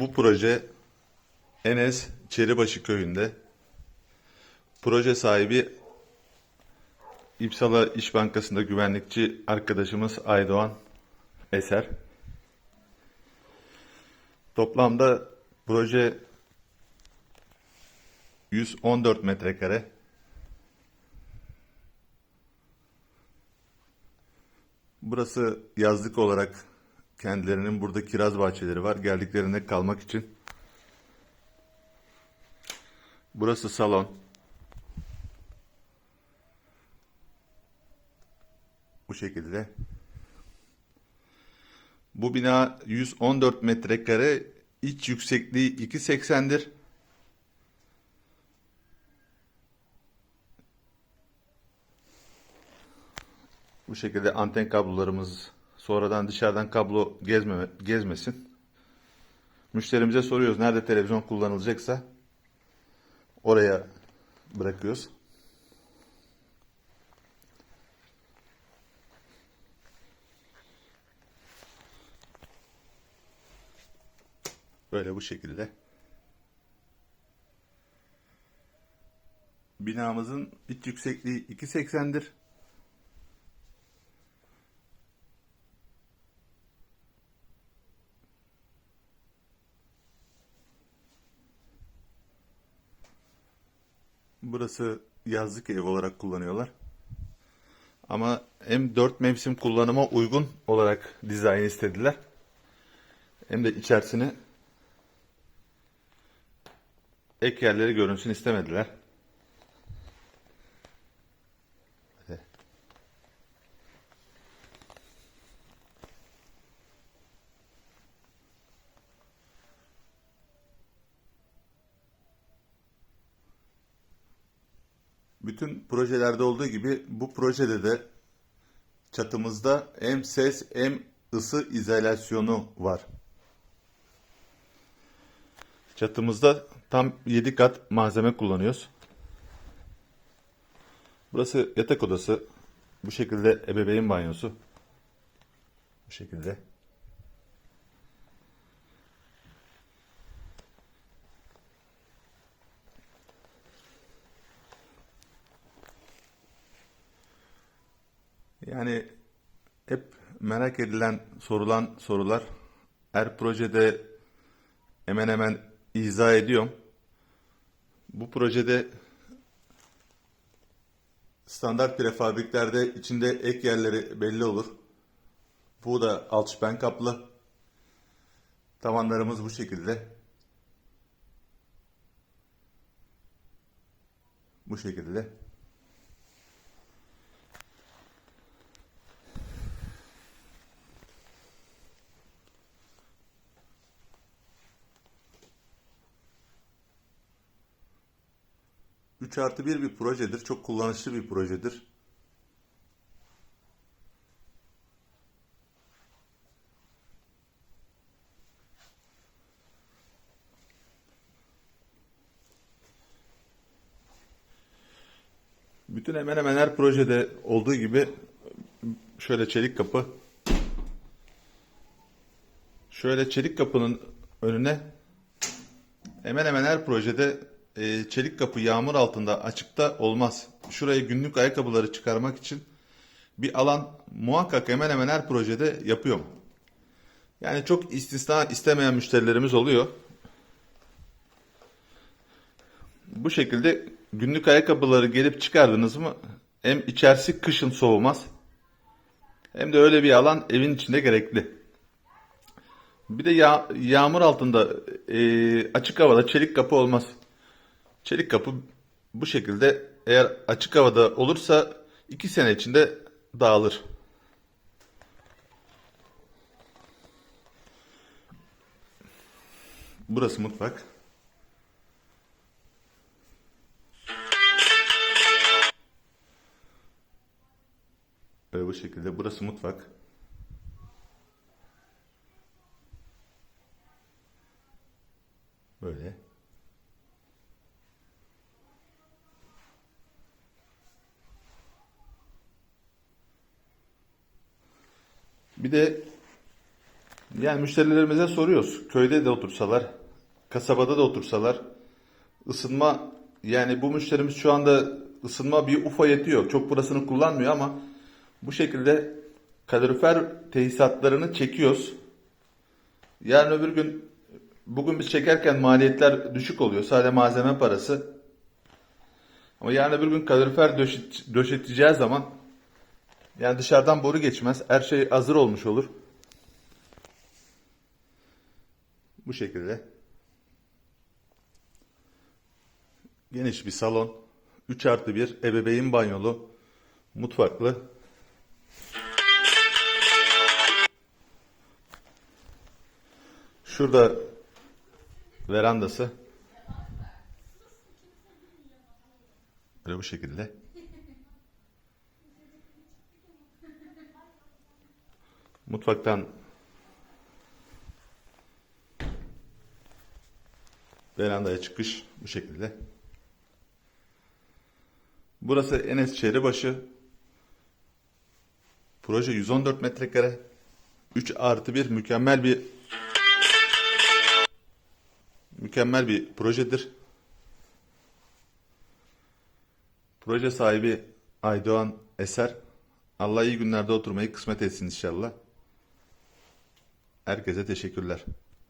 Bu proje Enes Çeribaşı köyünde. Proje sahibi İpsala İş Bankası'nda güvenlikçi arkadaşımız Aydoğan Eser. Toplamda proje 114 metrekare. Burası yazlık olarak kendilerinin burada kiraz bahçeleri var. Geldiklerinde kalmak için. Burası salon. Bu şekilde. Bu bina 114 metrekare. İç yüksekliği 2.80'dir. Bu şekilde anten kablolarımız sonradan dışarıdan kablo gezme, gezmesin. Müşterimize soruyoruz nerede televizyon kullanılacaksa oraya bırakıyoruz. Böyle bu şekilde. Binamızın iç yüksekliği 2.80'dir. Burası yazlık ev olarak kullanıyorlar. Ama hem dört mevsim kullanıma uygun olarak dizayn istediler. Hem de içerisine ek yerleri görünsün istemediler. Bütün projelerde olduğu gibi bu projede de çatımızda hem ses hem ısı izolasyonu var. Çatımızda tam 7 kat malzeme kullanıyoruz. Burası yatak odası. Bu şekilde ebeveyn banyosu. Bu şekilde. Yani hep merak edilen, sorulan sorular her projede hemen hemen izah ediyorum. Bu projede standart prefabriklerde içinde ek yerleri belli olur. Bu da alçıpen kaplı. Tavanlarımız bu şekilde. Bu şekilde. Üç artı bir bir projedir. Çok kullanışlı bir projedir. Bütün hemen hemen her projede olduğu gibi şöyle çelik kapı. Şöyle çelik kapının önüne hemen hemen her projede e, çelik kapı yağmur altında açıkta olmaz. Şuraya günlük ayakkabıları çıkarmak için bir alan muhakkak hemen hemen her projede yapıyorum. Yani çok istisna istemeyen müşterilerimiz oluyor. Bu şekilde günlük ayakkabıları gelip çıkardınız mı hem içerisi kışın soğumaz hem de öyle bir alan evin içinde gerekli. Bir de yağ, yağmur altında e, açık havada çelik kapı olmaz. Çelik kapı bu şekilde eğer açık havada olursa iki sene içinde dağılır. Burası mutfak. Böyle bu şekilde. Burası mutfak. Böyle. Bir de Yani müşterilerimize soruyoruz. Köyde de otursalar, kasabada da otursalar ısınma yani bu müşterimiz şu anda ısınma bir ufa yetiyor. Çok burasını kullanmıyor ama bu şekilde kalorifer tesisatlarını çekiyoruz. Yarın öbür gün bugün biz çekerken maliyetler düşük oluyor. Sadece malzeme parası. Ama yarın öbür gün kalorifer döşet, döşeteceği zaman yani dışarıdan boru geçmez. Her şey hazır olmuş olur. Bu şekilde. Geniş bir salon. 3 artı 1 ebeveyn banyolu. Mutfaklı. Şurada verandası. Böyle bu şekilde. Mutfaktan verandaya çıkış bu şekilde. Burası Enes Çeribaşı. Proje 114 metrekare. 3 artı 1 mükemmel bir mükemmel bir projedir. Proje sahibi Aydoğan Eser. Allah iyi günlerde oturmayı kısmet etsin inşallah. Herkese teşekkürler.